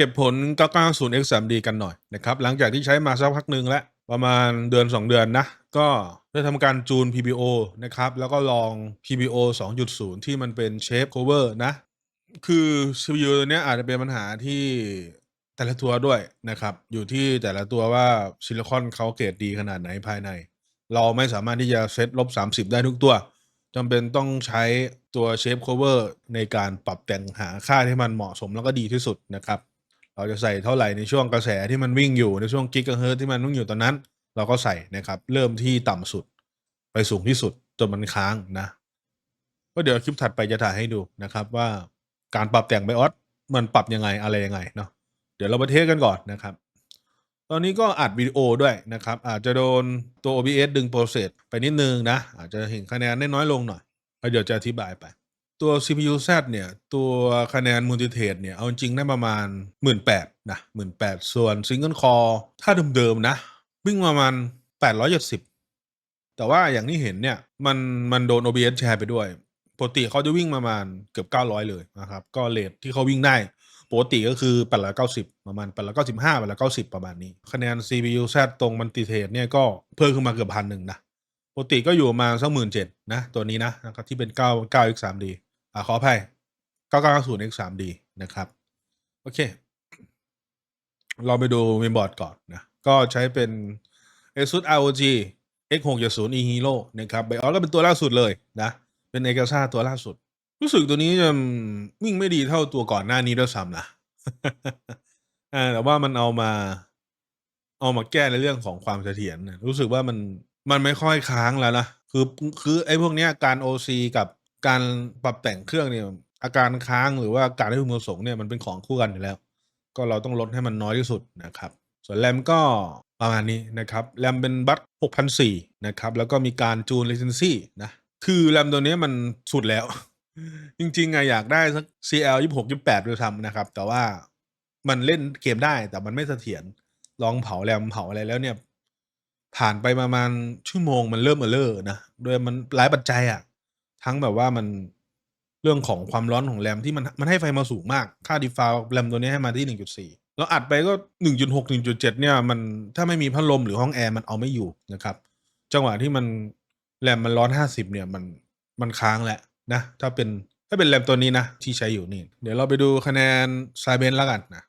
เก็บผล 990 X 3D กันหน่อยนะครับ หลังจากที่ใช้มาสักพักหนึ่งแล้ว ประมาณเดือน 2 เดือนนะ ก็ได้ทำการจูน PBO นะครับ แล้วก็ลอง PBO 2.0 ที่มันเป็น Shape Cover นะ คือ CPU ตัวเนี้ยอาจจะเป็นปัญหาที่แต่ละตัวด้วยนะครับ อยู่ที่แต่ละตัวว่าซิลิคอนเขาเกรดดีขนาดไหนภายใน เราไม่สามารถที่จะเซตลบ 30 ได้ทุกตัวจำเป็นต้องใช้ตัว Shape Cover ในการปรับแต่งหาค่าที่มันเหมาะสมแล้วก็ดีที่สุดนะครับ เราจะใส่เท่าไหร่ในช่วงกระแสที่มันวิ่งอยู่ในช่วงกิกะเฮิร์ที่มันวิ่งอยู่ตอนนั้น เราก็ใส่นะครับเริ่มที่ต่ำสุด ไปสูงที่สุดจนมันค้างนะก็เดี๋ยวคลิปถัดไปจะถ่ายให้ดูนะครับ ว่าการปรับแต่งไบออสมันปรับยังไงอะไรยังไงเนาะเดี๋ยวเรามาเทสกันก่อนนะครับ ตอนนี้ก็อัดวิดีโอด้วยนะครับ อาจจะโดนตัว OBS ดึงโปรเซสไปนิดนึงนะ อาจจะเห็นคะแนนได้น้อยลงหน่อยแล้วเดี๋ยวจะอธิบายไป ตัว CPU Z เนี่ย ตัวคะแนนมูลติเทสเนี่ย เอาจริงได้ประมาณ 18,000นะ18,000 ส่วน Single Core ถ้าเดิมๆนะ วิ่งประมาณ 870 แต่ว่าอย่างที่เห็นเนี่ย มันมันโดน OBS แชร์ไปด้วยปกติเขาจะวิ่งประมาณเกือบ 900 เลยนะครับ ก็เลทที่เขาวิ่งได้ปกติก็คือ890ประมาณ895 890ประมาณนี้ คะแนน CPU Z ตรงมันติเทสเนี่ยก็เพิ่มขึ้นมาเกือบพันหนึ่งนะปกติก็อยู่ประมาณสักหมื่นเจ็ดนะ ตัวนี้นะนะครับที่เป็น9 9 x 3 d อ่า ขออภัย9990 x 3 d นะครับ โอเค เราไปดูเมนบอร์ดก่อนนะ ก็ใช้เป็น ASUS ROG X 6 0 e Hero นะครับไบออสก็เป็นตัวล่าสุดเลยนะ เป็นเอกซาตัวล่าสุด รู้สึกตัวนี้จะวิ่งไม่ดีเท่าตัวก่อนหน้านี้ด้วยซ้ำนะแต่ว่ามันเอามาเอามาแก้ในเรื่องของความเสถียรรู้สึกว่ามันมันไม่ค่อยค้างแล้วนะ คือคือไอ้พวกเนี้ยการ OC กับ การปรับแต่งเครื่องเนี่ย อาการค้างหรือว่าการไม่พึงประสงค์เนี่ยมันเป็นของคู่กันอยู่แล้ว ก็เราต้องลดให้มันน้อยที่สุดนะครับ ส่วนแรมก็ประมาณนี้นะครับแรมเป็นบัต6,004นะครับ แล้วก็มีการจูน latency นะ คือแรมตัวนี้มันสุดแล้ว จริงๆอะอยากได้สัก CL 26 28ด้วยซ้ำนะครับ แต่ว่ามันเล่นเกมได้แต่มันไม่เสถียรลองเผาแรมเผาอะไรแล้วเนี่ย ผ่านไปประมาณชั่วโมงมันเริ่มเออเลอร์นะโดยมันหลายปัจจัยอะ ทั้งแบบว่ามันเรื่องของความร้อนของแรมที่มันมันให้ไฟมาสูงมาก ค่าดีฟาแรมตัวนี้ให้มาที่ 1.4 แล้วอัดไปก็ 1.6 1.7 เนี่ย มันถ้าไม่มีพัดลมหรือห้องแอร์มันเอาไม่อยู่นะครับ จังหวะที่มันแรมมันร้อน 50 เนี่ยมันมันค้างแหละนะ ถ้าเป็นถ้าเป็นแรมตัวนี้นะ ที่ใช้อยู่นี่ เดี๋ยวเราไปดูคะแนนไซเบนแล้วกันนะ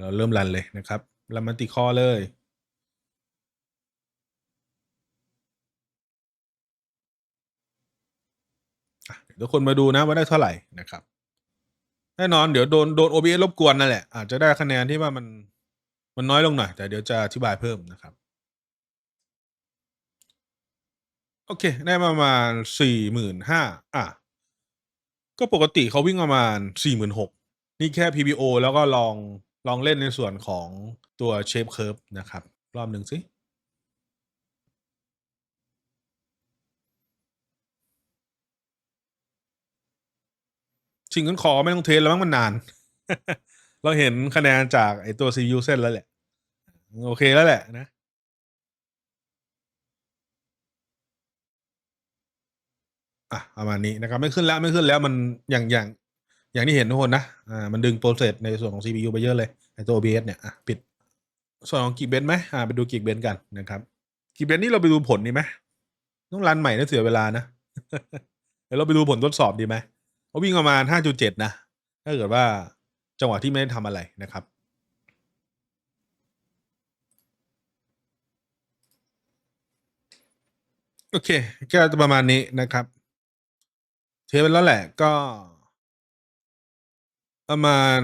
เราเริ่มรันเลยนะครับรันมันติคอเลย อะ เดี๋ยวคนมาดูนะว่าได้เท่าไหร่นะครับ แน่นอนเดี๋ยวโดนโดน OBS รบกวนนั่นแหละ อาจจะได้คะแนนที่ว่ามันมันน้อยลงหน่อย แต่เดี๋ยวจะอธิบายเพิ่มนะครับ โอเค ได้ประมาณสี่หมื่นห้าอะ ก็ปกติเขาวิ่งประมาณสี่หมื่นหกนี่แค่ PBO แล้วก็ลองลองเล่นในส่วนของตัว Shape Curve นะครับ รอบหนึ่งสิ ชิงกันคอไม่ต้องเทสแล้วมั้งมันนาน เราเห็นคะแนนจากไอตัว CPU เส้นแล้วแหละ โอเคแล้วแหละนะอะประมาณนี้นะครับไม่ขึ้นแล้วไม่ขึ้นแล้วมันอย่างอย่างอย่างที่เห็นทุกคนนะอ่ามันดึงโปรเซสในส่วนของ CPU ไปเยอะเลยไอตัว OBS เนี่ยอะปิด ส่วนของกิกเบนไหมอ่าไปดูกิกเบนกันนะครับกิกเบนนี่เราไปดูผลดีไหมต้องรันใหม่นะเสียเวลานะเดี๋ยวเราไปดูผลทดสอบดีไหม เขาวิ่งประมาณ 5.7 นะ ถ้าเกิดว่าจังหวะที่ไม่ได้ทำอะไรนะครับ โอเค ก็ประมาณนี้นะครับ เทปไปแล้วแหละก็ ประมาณ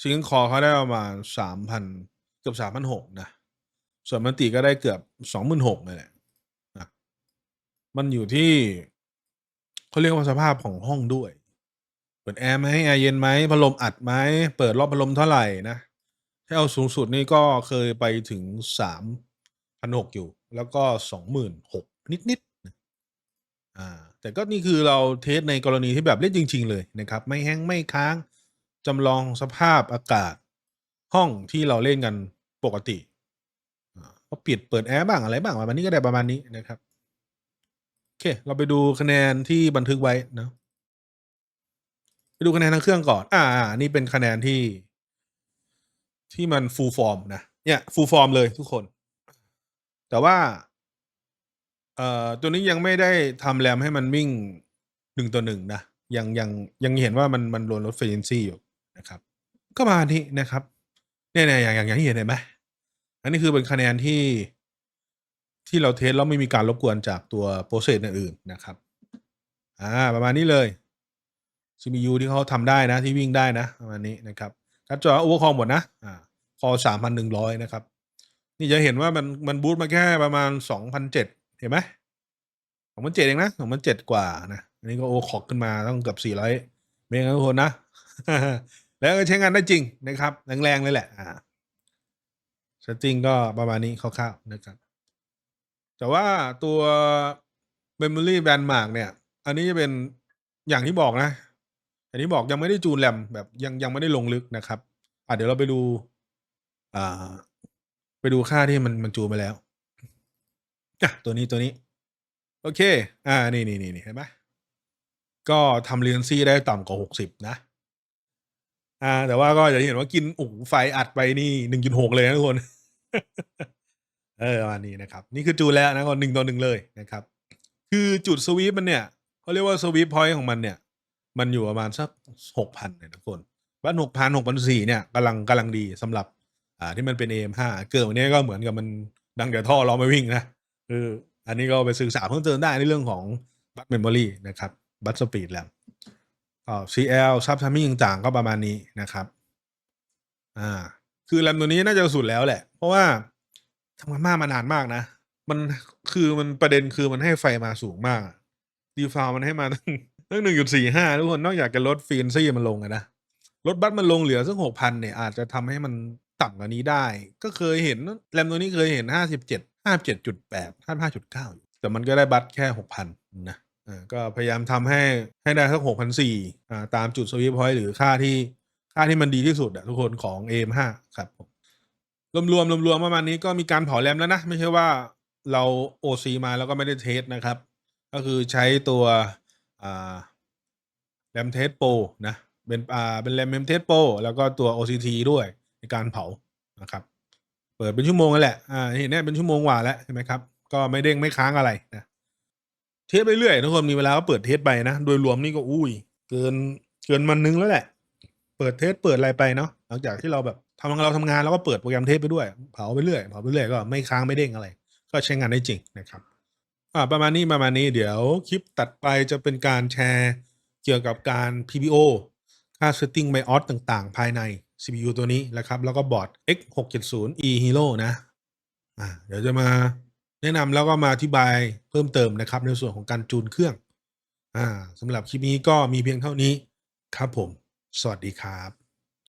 ซิงคอเขาได้ประมาณสามพันเกือบสามพันหกนะ ส่วนมันติก็ได้เกือบสองหมื่นหกเลยแหละนะมันอยู่ที่ เขาเรียกว่าสภาพของห้องด้วยเปิดแอร์ไหมแอร์เย็นไหมพัดลมอัดไหมเปิดรอบพัดลมเท่าไหร่นะถ้าเอาสูงสุดนี่ก็เคยไปถึงสามพันหกอยู่ แล้วก็สองหมื่นหกนิดๆอ่าแต่ก็นี่คือเราเทสในกรณีที่แบบเล่นจริง ๆ เลยนะครับ ไม่แห้งไม่ค้างจำลองสภาพอากาศ ห้องที่เราเล่นกันปกติอ่าก็ปิดเปิดแอร์บ้างอะไรบ้างประมาณนี้ก็ได้ประมาณนี้นะครับ โอเค เราไปดูคะแนนที่บันทึกไว้นะไปดูคะแนนทั้งเครื่องก่อนอ่าอ่า นี่เป็นคะแนนที่ ที่มัน full form นะ เนี่ย full form เลยทุกคน แต่ว่า เอ่อ ตัวนี้ยังไม่ได้ทำแรมให้มันวิ่งหนึ่งต่อหนึ่งนะ ยังยังยังเห็นว่ามันมันโดนลด frequency อยู่นะครับ ก็มาณนี้นะครับ เนี่ยๆอย่างอย่างอย่างที่เห็นเห็นไหมอันนี้คือเป็นคะแนนที่ ที่เราเทสแล้วไม่มีการรบกวนจากตัวโปรเซสอื่นๆนะครับ อ่า ประมาณนี้เลย CPU ที่เขาทำได้นะที่วิ่งได้นะ ประมาณนี้นะครับการ์ดจอ overclock หมดนะ อ่า คอสามพันหนึ่งร้อยนะครับ นี่จะเห็นว่ามันมันบูตมาแค่ประมาณสองพันเจ็ดเห็นไหมสองพันเจ็ดเองนะสองพันเจ็ดกว่านะ อันนี้ก็โอคอกขึ้นมาต้องเกือบสี่ร้อยเมกะทุกคนนะ แล้วก็ใช้งานได้จริงนะครับ แรงๆเลยแหละ อ่าสตริงก็ประมาณนี้คร่าวๆนะครับ แต่ว่าตัว Memory Bandmark เนี่ย อันนี้จะเป็นอย่างที่บอกนะอันนี้บอกยังไม่ได้จูนแรมแบบยังยังไม่ได้ลงลึกนะครับอะเดี๋ยวเราไปดูอ่าไปดูค่าที่มันมันจูนไปแล้วอะตัวนี้ตัวนี้ โอเค อ่านี่นี่นี่เห็นไหมก็ทำเรียนซี่ได้ต่ำกว่าหกสิบนะ อ่า แต่ว่าก็จะเห็นว่ากินโอ้ไฟอัดไปนี่หนึ่งจุดหกเลยนะทุกคน เออประมาณนี้นะครับ นี่คือจูนแล้วนะก็หนึ่งต่อหนึ่งเลยนะครับ คือจุดสวีปมันเนี่ยเขาเรียกว่าสวีปพอยต์ของมันเนี่ย มันอยู่ประมาณสักหกพันเนี่ยทุกคนว่าหกพันหกพันสี่เนี่ยกำลังกำลังดีสำหรับ อ่าที่มันเป็น AM5 เกิร์ลเนี้ก็เหมือนกับมันดังจากท่อเราไม่วิ่งนะคืออันนี้ก็ไปศึกษาเพิ่มเติมได้ในเรื่องของบัตเมมโมรีนะครับบัตสปีดแลมอ่า CL ซับทัมมิ่งต่างก็ประมาณนี้นะครับ อ่า คือแรมตัวนี้น่าจะสุดแล้วแหละ เพราะว่า ทำงานมากมานานมากนะ มันคือมันประเด็นคือมันให้ไฟมาสูงมากดีฟามันให้มาตั้งตั้งหนึ่งจุดสี่ห้าทุกคนนอกจากจะลดฟีนซี่มันลงนะลดบัตมันลงเหลือสักหกพันเนี่ยอาจจะทำให้มันต่ำกว่านี้ได้ ก็เคยเห็นแรมตัวนี้เคยเห็นห้าสิบเจ็ดห้าเจ็ดจุดแปดห้าห้าจุดเก้าแต่มันก็ได้บัตแค่หกพันนะก็พยายามทำให้ให้ได้สักหกพันสี่ตามจุดสวิปพอยต์หรือค่าที่ค่าที่มันดีที่สุดอะทุกคนของ AM5 ครับผม รวมรวมรวมๆประมาณนี้ก็มีการเผาแรมแล้วนะ ไม่ใช่ว่าเรา OC มาแล้วก็ไม่ได้เทสนะครับ ก็คือใช้ตัวแรมเทสโปรนะ เป็นอ่าเป็นแรมเมมเทสโปรแล้วก็ตัว OCT ด้วยในการเผานะครับ เปิดเป็นชั่วโมงนั่นแหละอ่าเห็นเนี่ยเป็นชั่วโมงกว่าแล้วใช่ไหมครับ ก็ไม่เด้งไม่ค้างอะไรนะเทสไปเรื่อยทุกคนมีเวลาก็เปิดเทสไปนะ โดยรวมนี่ก็อุ้ย เกินเกินมันนึงแล้วแหละ เปิดเทสเปิดอะไรไปเนาะหลังจากที่เราแบบ ทำงานเราทำงานแล้วก็เปิดโปรแกรมเทสไปด้วย เผาไปเรื่อยเผาไปเรื่อยก็ไม่ค้างไม่เด้งอะไร ก็ใช้งานได้จริงนะครับอ่าประมาณนี้ประมาณนี้เดี๋ยวคลิปตัดไปจะเป็นการแชร์เกี่ยวกับการ PBO ค่า setting BIOS ต่างๆ ภายใน CPU ตัวนี้นะครับ แล้วก็บอร์ด X670 E Hero นะอ่าเดี๋ยวจะมาแนะนำแล้วก็มาอธิบายเพิ่มเติมนะครับ ในส่วนของการจูนเครื่องอ่าสำหรับคลิปนี้ก็มีเพียงเท่านี้ครับผม สวัสดีครับ